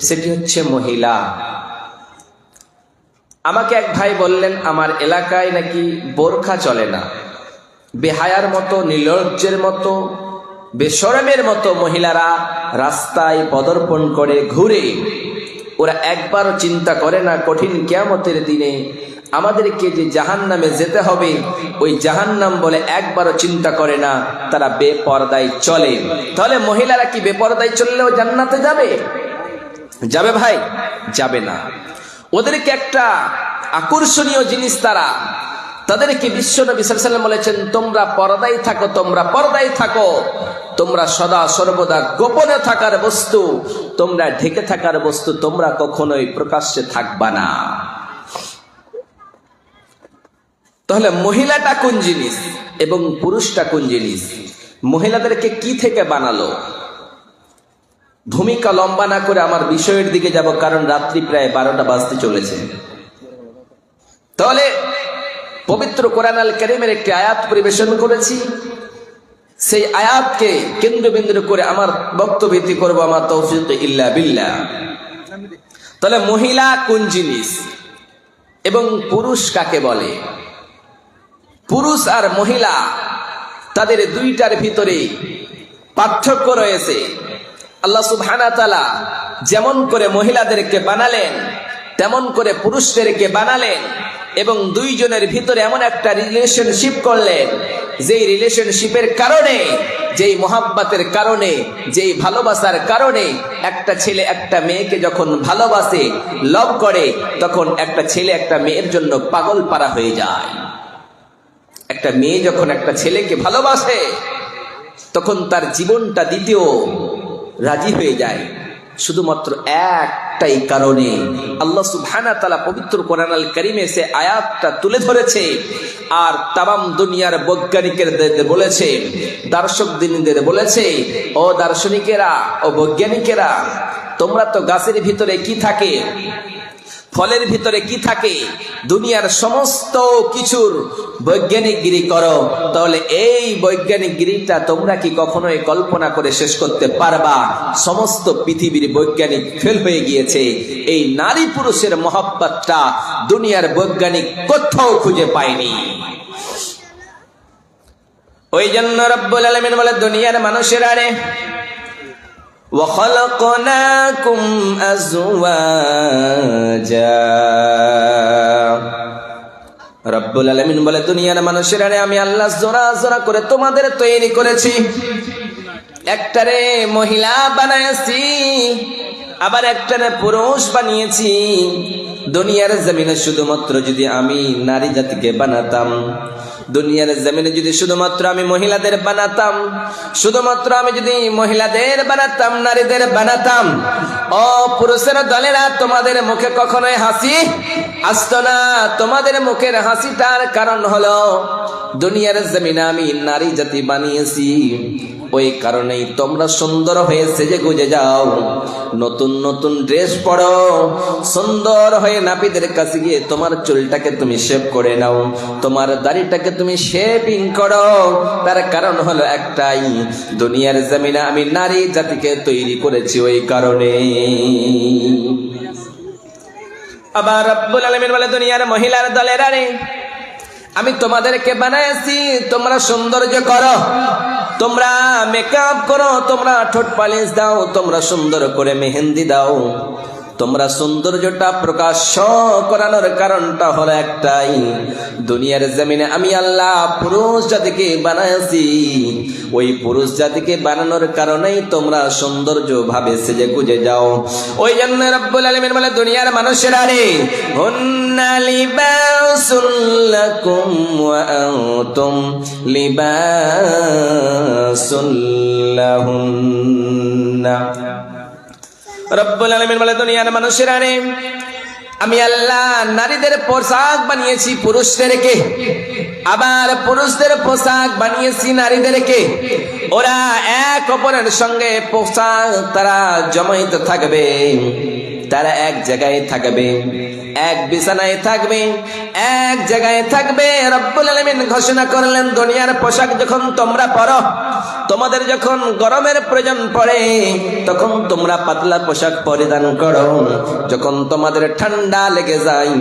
সেটি হচ্ছে মহিলা। আমাকে এক ভাই বললেন, আমার এলাকায় নাকি বোরখা চলে না। বেহায়ার মতো, নির্লজ্জের মতো, বেসরমের মতো মহিলারা রাস্তায় পদর্পণ করে ঘুরে। ওরা একবারও চিন্তা করে না, কঠিন কেয়ামতের দিনে আমাদেরকে যে জাহান নামে যেতে হবে, ওই জাহান্নাম বলে একবারও চিন্তা করে না, তারা বেপরদায় চলে। তাহলে মহিলারা কি বেপরদায় চললেও জান্নাতে যাবে? যাবে ভাই? যাবে না। ওদেরকে একটা আকর্ষণীয় জিনিস তারা, তাদেরকে বিশ্ব নবী সাল্লাম বলেছেন, তোমরা পর্দায় থাকো, তোমরা পর্দায় থাকো। তোমরা সদা সর্বদা গোপনে থাকার বস্তু, তোমরা ঢেকে থাকার বস্তু, তোমরা কখনোই প্রকাশ্যে থাকবা না। তাহলে মহিলাটা কোন জিনিস এবং পুরুষটা কোন জিনিস? মহিলাদেরকে কি থেকে বানালো? ভূমিকা লম্বা না করে আমার বিষয়ের দিকে যাব, কারণ রাত্রি প্রায় বারোটা বাজতে চলেছে। তাহলে পবিত্র কোরআন আল করিমের একটি আয়াত পরিবেশন করেছি। সেই আয়াতকে কেন্দ্রবিন্দু করে আমার বক্তব্য করব, আমার তৌফিক ইল্লা বিল্লাহ। তাহলে মহিলা কোন জিনিস এবং পুরুষ কাকে বলে? পুরুষ আর মহিলা, তাদের দুইটার ভিতরে পার্থক্য রয়েছে। আল্লাহ সুবহানা তালা যেমন করে মহিলাদেরকে বানালেন, তেমন করে পুরুষদেরকে বানালেন এবং দুইজনের ভিতরে এমন একটা রিলেশনশিপ করলেন, যেই রিলেশনশিপের কারণে, যেই মোহাব্বাতের কারণে, যেই ভালোবাসার কারণে একটা ছেলে একটা মেয়েকে যখন ভালোবাসে লভ করে, তখন একটা ছেলে একটা মেয়ের জন্য পাগল পারা হয়ে যায়। একটা মেয়ে যখন একটা ছেলেকে ভালোবাসে, তখন তার জীবনটা দিতেও রাজি হয়ে যায়। শুধুমাত্র একটাই কারণে আল্লাহ সুবহানা তালা পবিত্র কোরআন আল করিমে সে আয়াতটা তুলে ধরেছে আর তামাম দুনিয়ার বৈজ্ঞানিকের বলেছে দার্শক দিনদের বলেছে, ও দার্শনিকেরা, ও বৈজ্ঞানিকেরা, তোমরা তো গাছের ভিতরে কি থাকে? ফলের ভিতরে কি থাকে? দুনিয়ার সমস্ত কিছুর বৈজ্ঞানিক গিরি করো। তাহলে এই বৈজ্ঞানিক গিরিটা তোমরা কি কখনোই কল্পনা করে শেষ করতে পারবা? সমস্ত পৃথিবীর বৈজ্ঞানিক ফেল হয়ে গিয়েছে। এই নারী পুরুষের মহব্বতটা দুনিয়ার বৈজ্ঞানিক কোথাও খুঁজে পায়নি। ওই জন্য রব্বুল আলমিন বলে, দুনিয়ার মানুষের আরে وخلقناكم أزواجا রব্বুল আলমিন বলে দুনিয়ার মানুষের আরে আমি আল্লাহ জোড়া জোড়া করে তোমাদের তৈরি করেছি একটারে মহিলা বানাইছি আবার একটারে পুরুষ বানিয়েছি দুনিয়ার জমিনে শুধুমাত্র যদি আমি নারী জাতিকে বানাতাম দুনিয়ার জমিনে যদি শুধুমাত্র আমি মহিলাদের বানাতাম, শুধুমাত্র আমি যদি মহিলাদের বানাতাম, নারীদের বানাতাম, ও পুরুষের দলেরা তোমাদের মুখে কখনোই হাসি আসতো না। তোমাদের মুখের হাসিটার কারণ হলো, দুনিয়ার জমিনে আমি নারী জাতি বানিয়েছি। ওই কারণেই তোমরা সুন্দর হয়ে সেজে গুজে যাও। নতুন নতুন ড্রেস পরো। সুন্দর হয়ে নাপিদের কাছে গিয়ে তোমার চুলটাকে তুমি শেভ করে নাও। তোমার দাড়িটাকে তুমি শেপিং করো। তার কারণ হলো একটাই, দুনিয়ার জমিনে আমি নারী জাতিকে তৈরি করেছি ওই কারণে। আবার রব্বুল আলমিন বলে, দুনিয়ার মহিলার দলের আরে, আমি তোমাদেরকে বানাইছি, তোমরা সৌন্দর্য করো। তোমরা মেকআপ করো তোমরা ঠোঁট পালিশ দাও তোমরা সুন্দর করে মেহেন্দি দাও। তোমরা সৌন্দর্যটা প্রকাশ করানোর কারণটা হলো একটাই। দুনিয়ার জমিনে আমি আল্লাহ পুরুষ জাতিকে বানাইছি। ওই পুরুষ জাতিকে বানানোর কারণেই তোমরা সৌন্দর্য ভাবে সেজে গুজে যাও। ওই জন্য রব্বুল আলমিন বলে, দুনিয়ার মানুষেরা রে আনতুম লিবাসুল লাহুন্না। রব্বুল আলমিন বলে, দুনিয়ার মানুষেরা রে, আমি আল্লাহ নারীদের পোশাক বানিয়েছি পুরুষদেরকে, আবার পুরুষদের পোশাক বানিয়েছি নারীদেরকে। ওরা এক অপরের সঙ্গে পোশাক তারা জমাইতে থাকবে, তারা এক জায়গায় থাকবে। এক বিছানায় থাকবে, এক জায়গায় থাকবে, রব্বুল আলমিন ঘোষণা করলেন, দুনিয়ার পোশাক যখন তোমরা পরো, তোমাদের যখন গরমের প্রয়োজন পড়ে, তখন তোমরা পাতলা পোশাক পরিধান করো। যখন তোমাদের ঠান্ডা লেগে যায়